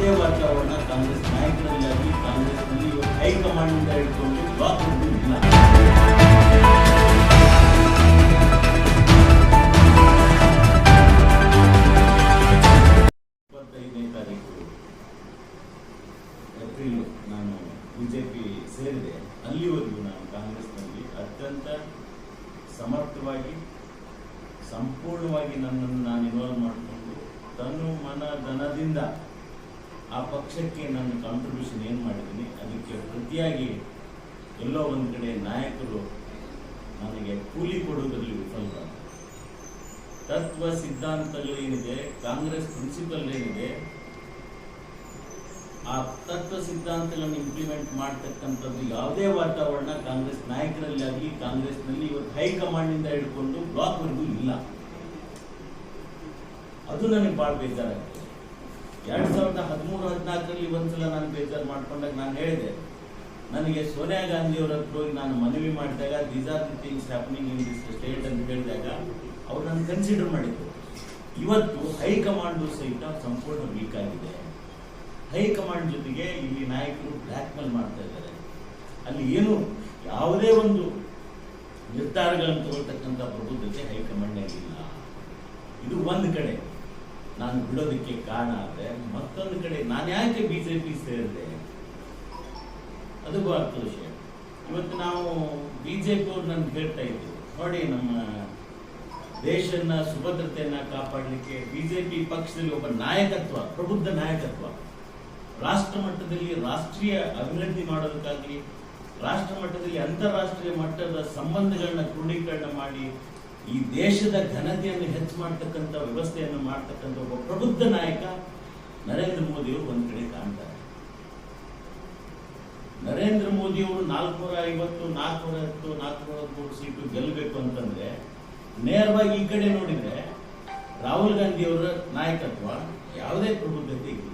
ಅದೇ ವಾತಾವರಣ ಕಾಂಗ್ರೆಸ್ ನಾಯಕರಲ್ಲಾಗಿ ಕಾಂಗ್ರೆಸ್ನಲ್ಲಿ ಹೈಕಮಾಂಡ್ ಹೈಕಮಾಂಡ್ನಿಂದ ಹಿಡ್ಕೊಂಡು ಬ್ಲಾಕ್ ಇಲ್ಲ. ಇಪ್ಪತ್ತೈದನೇ ತಾರೀಕು ಏಪ್ರಿಲ್ ನಾನು ಬಿಜೆಪಿ ಸೇರಿದೆ. ಅಲ್ಲಿವರೆಗೂ ನಾನು ಕಾಂಗ್ರೆಸ್ನಲ್ಲಿ ಅತ್ಯಂತ ಸಮರ್ಥವಾಗಿ, ಸಂಪೂರ್ಣವಾಗಿ ನನ್ನನ್ನು ನಾನು ಇನ್ವಾಲ್ವ್ ಮಾಡಿಕೊಂಡು ತನು ಮನ ಧನದಿಂದ ಆ ಪಕ್ಷಕ್ಕೆ ನಾನು ಕಾಂಟ್ರಿಬ್ಯೂಷನ್ ಏನು ಮಾಡಿದ್ದೀನಿ, ಅದಕ್ಕೆ ಪ್ರತಿಯಾಗಿ ಎಲ್ಲೋ ಒಂದು ಕಡೆ ನಾಯಕರು ನನಗೆ ಕೂಲಿ ಕೊಡುವುದರಲ್ಲಿ ವಿಫಲ ತತ್ವ ಸಿದ್ಧಾಂತಗಳು ಏನಿದೆ, ಕಾಂಗ್ರೆಸ್ ಪ್ರಿನ್ಸಿಪಲ್ ಏನಿದೆ, ಆ ತತ್ವ ಸಿದ್ಧಾಂತಗಳನ್ನು ಇಂಪ್ಲಿಮೆಂಟ್ ಮಾಡ್ತಕ್ಕಂಥದ್ದು ಯಾವುದೇ ವಾತಾವರಣ ಕಾಂಗ್ರೆಸ್ ನಾಯಕರಲ್ಲಿ ಆಗಲಿ, ಕಾಂಗ್ರೆಸ್ನಲ್ಲಿ ಇವತ್ತು ಹೈಕಮಾಂಡ್ನಿಂದ ಹಿಡ್ಕೊಂಡು ಬ್ಲಾಕ್ವರೆಗೂ ಇಲ್ಲ. ಅದು ನನಗೆ ಭಾಳ ಬೇಜಾರಾಗ್ತದೆ. ಎರಡ್ ಸಾವಿರದ ಹದಿಮೂರು ಹದಿನಾಲ್ಕರಲ್ಲಿ ಒಂದ್ಸಲ ನಾನು ಬೇಜಾರು ಮಾಡ್ಕೊಂಡಾಗ ನಾನು ಹೇಳಿದೆ, ನನಗೆ ಸೋನಿಯಾ ಗಾಂಧಿ ಅವರ ಹೋಗಿ ನಾನು ಮನವಿ ಮಾಡಿದಾಗ these are the things happening in this state ಅಂತ ಹೇಳಿದಾಗ, ಅವ್ರು ನಾನು ಕನ್ಸಿಡರ್ ಮಾಡಿದ್ರು. ಇವತ್ತು ಹೈಕಮಾಂಡು ಸಹಿತ ಸಂಪೂರ್ಣ ವೀಕ್ ಆಗಿದೆ. ಹೈಕಮಾಂಡ್ ಜೊತೆಗೆ ಇಲ್ಲಿ ನಾಯಕರು ಬ್ಲ್ಯಾಕ್ ಮೇಲ್ ಮಾಡ್ತಾ ಇದ್ದಾರೆ. ಅಲ್ಲಿ ಏನು ಯಾವುದೇ ಒಂದು ನಿರ್ಧಾರಗಳನ್ನು ತಗೊಳ್ತಕ್ಕಂಥ ಪ್ರಬುದ್ಧತೆ ಹೈಕಮಾಂಡ್ ಇಲ್ಲ. ಇದು ಒಂದು ಕಡೆ. ನಾನು ಬಿಡೋದಕ್ಕೆ ಕಾರಣ ಆದರೆ ಮತ್ತೊಂದು ಕಡೆ ನಾನು ಯಾಕೆ ಬಿಜೆಪಿ ಸೇರಿದೆ? ಅದು ಅರ್ಥ ವಿಷಯ. ಇವತ್ತು ನಾವು ಬಿಜೆಪಿ ಅವ್ರು ನನ್ಗೆ ಹೇಳ್ತಾ ಇದ್ರು ನೋಡಿ ನಮ್ಮ ದೇಶನ ಸುಭದ್ರತೆಯನ್ನ ಕಾಪಾಡಲಿಕ್ಕೆ ಬಿಜೆಪಿ ಪಕ್ಷದಲ್ಲಿ ಒಬ್ಬ ನಾಯಕತ್ವ, ಪ್ರಬುದ್ಧ ನಾಯಕತ್ವ. ರಾಷ್ಟ್ರ ಮಟ್ಟದಲ್ಲಿ ರಾಷ್ಟ್ರೀಯ ಅಭಿವೃದ್ಧಿ ಮಾಡೋದಕ್ಕಾಗಿ ರಾಷ್ಟ್ರ ಮಟ್ಟದಲ್ಲಿ ಅಂತಾರಾಷ್ಟ್ರೀಯ ಮಟ್ಟದ ಸಂಬಂಧಗಳನ್ನ ಕ್ರೋಢೀಕರಣ ಮಾಡಿ ಈ ದೇಶದ ಘನತೆಯನ್ನು ಹೆಚ್ಚು ಮಾಡ್ತಕ್ಕಂಥ, ವ್ಯವಸ್ಥೆಯನ್ನು ಮಾಡ್ತಕ್ಕಂಥ ಒಬ್ಬ ಪ್ರಬುದ್ಧ ನಾಯಕ ನರೇಂದ್ರ ಮೋದಿಯವರು ಒಂದ್ ಕಡೆ ಕಾಣ್ತಾರೆ. ನರೇಂದ್ರ ಮೋದಿಯವರು ನಾಲ್ಕುನೂರ ಐವತ್ತು, ನಾಲ್ಕುನೂರ ಹತ್ತು, ನಾಲ್ಕುನೂರ ಮೂರು ಸೀಟು ಗೆಲ್ಲಬೇಕು ಅಂತಂದ್ರೆ, ನೇರವಾಗಿ ಈ ಕಡೆ ನೋಡಿದ್ರೆ ರಾಹುಲ್ ಗಾಂಧಿಯವರ ನಾಯಕತ್ವ ಯಾವುದೇ ಪ್ರಬುದ್ಧತೆ ಇಲ್ಲ.